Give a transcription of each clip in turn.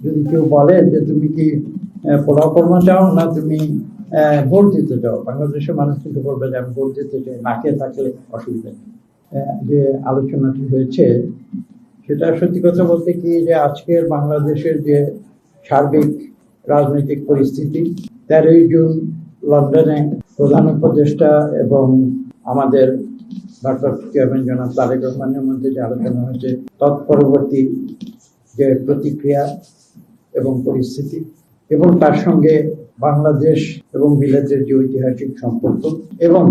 যদি কেউ বলে যে তুমি কি আহ, পোলাও কর্ম চাও না তুমি ভোট দিতে চাও? বাংলাদেশের মানুষ কিন্তু বলবে যে আমি ভোট দিতে চাই না খেয়ে থাকলে অসুবিধা যে আলোচনাটি হয়েছে সেটা সত্যি কথা বলতে কি যে আজকের বাংলাদেশের যে সার্বিক রাজনৈতিক পরিস্থিতি তেরোই জুন লন্ডনে প্রধান উপদেষ্টা এবং আমাদের চেয়ারম্যান জনাব তারেক রহমানের মধ্যে যে আলোচনা হয়েছে তৎপরবর্তী যে প্রতিক্রিয়া এবং পরিস্থিতি এবং তার সঙ্গে বাংলাদেশ এবং বিলেতের যে ঐতিহাসিক সম্পর্ক এবং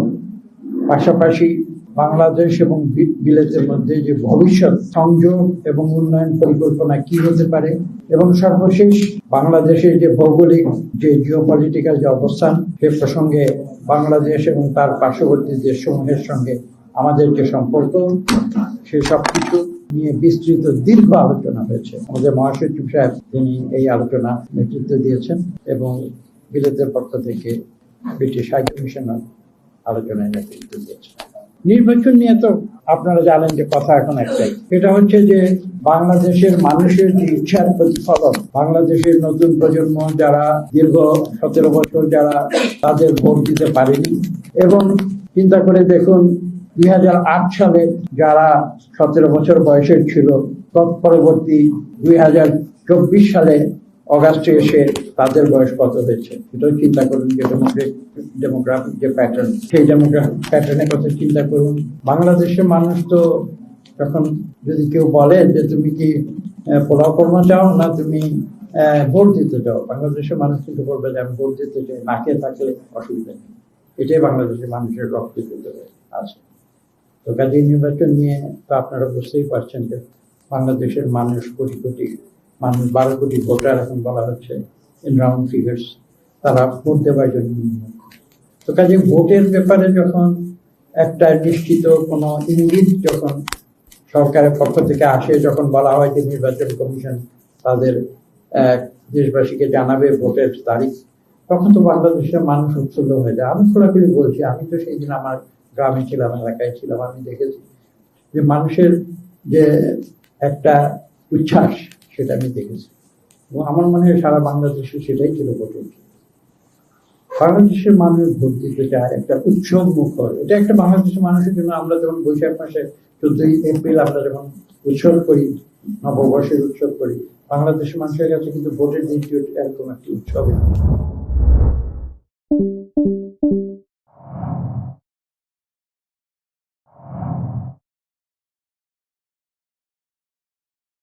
পাশাপাশি বাংলাদেশ এবং বিলেতের মধ্যে যে ভবিষ্যৎ সংযোগ এবং উন্নয়ন পরিকল্পনা কি হতে পারে এবং সর্বশেষ বাংলাদেশের যে ভৌগোলিক যে জিওপলিটিক্যাল যে অবস্থান, সে প্রসঙ্গে বাংলাদেশ এবং তার পার্শ্ববর্তী দেশসমূহের সঙ্গে আমাদের যে সম্পর্ক, সে সব কিছু নিয়ে বিস্তৃত দীর্ঘ আলোচনা হয়েছে। আমাদের মহাসচিব সাহেব, তিনি এই আলোচনা নেতৃত্ব দিয়েছেন এবং বিলেতের পক্ষ থেকে ব্রিটিশ হাই কমিশনার আলোচনায় নেতৃত্ব দিয়েছেন। নির্বাচন নিয়ে তো আপনারা জানেন যে কথা এখন একটাই। এটা হচ্ছে যে বাংলাদেশের মানুষের যে ইচ্ছার প্রতিফলন, বাংলাদেশের নতুন প্রজন্ম যারা দীর্ঘ সতেরো বছর যারা তাদের ভোট দিতে পারেনি এবং চিন্তা করে দেখুন দুই হাজার আট সালে যারা সতেরো বছর বয়সের ছিল, তৎপরবর্তী দুই হাজার চব্বিশ সালে অগাস্টে এসে তাদের বয়স কত হয়েছে? এটাও চিন্তা করুন যে ডেমোগ্রাফিক যে প্যাটার্ন সেই ডেমোগ্রাফিক প্যাটার্নের কথা চিন্তা করুন। বাংলাদেশের মানুষ তো যখন যদি কেউ বলে যে তুমি কি পোলাও কর্মা চাও না তুমি ভোট দিতে চাও? বাংলাদেশের মানুষ কিন্তু বলবে যে আমি ভোট দিতে চাই, না খেয়ে থাকলে অসুবিধা নেই। এটাই বাংলাদেশের মানুষের ভিতরে আছে। তো কাজে নির্বাচন নিয়ে তো আপনারা বুঝতেই পারছেন যে বাংলাদেশের মানুষ কোটি কোটি মানুষ, বারো কোটি ভোটার এখন বলা হচ্ছে ইন রাউন্ড ফিগার্স তারা ভোট দেওয়ার জন্য। তো কাজে ভোটের ব্যাপারে যখন একটা নিশ্চিত কোনো ইঙ্গিত যখন সরকারের পক্ষ থেকে আসে, যখন বলা হয় যে নির্বাচন কমিশন তাদের দেশবাসীকে জানাবে ভোটের তারিখ, তখন তো বাংলাদেশের মানুষ উৎফুল্ল হয়ে যায় আমি খোলাখুলি বলছি, আমি তো সেই দিন আমার গ্রামে ছিলাম, এলাকায় ছিলাম, আমি দেখেছি যে মানুষের যে একটা উচ্ছ্বাস, সেটা আমি দেখেছি। এবং আমার মনে হয় সারা বাংলাদেশে সেটাই ছিল ভোটের বাংলাদেশের মানুষ ভোট দিতে চায়, একটা উৎসব মুখর। এটা একটা বাংলাদেশের মানুষের জন্য, আমরা যখন বৈশাখ মাসে চোদ্দই এপ্রিল আমরা যখন উৎসব করি, নববর্ষের উৎসব করি, বাংলাদেশের মানুষের কাছে কিন্তু ভোটের দিনটি এরকম একটি উৎসবের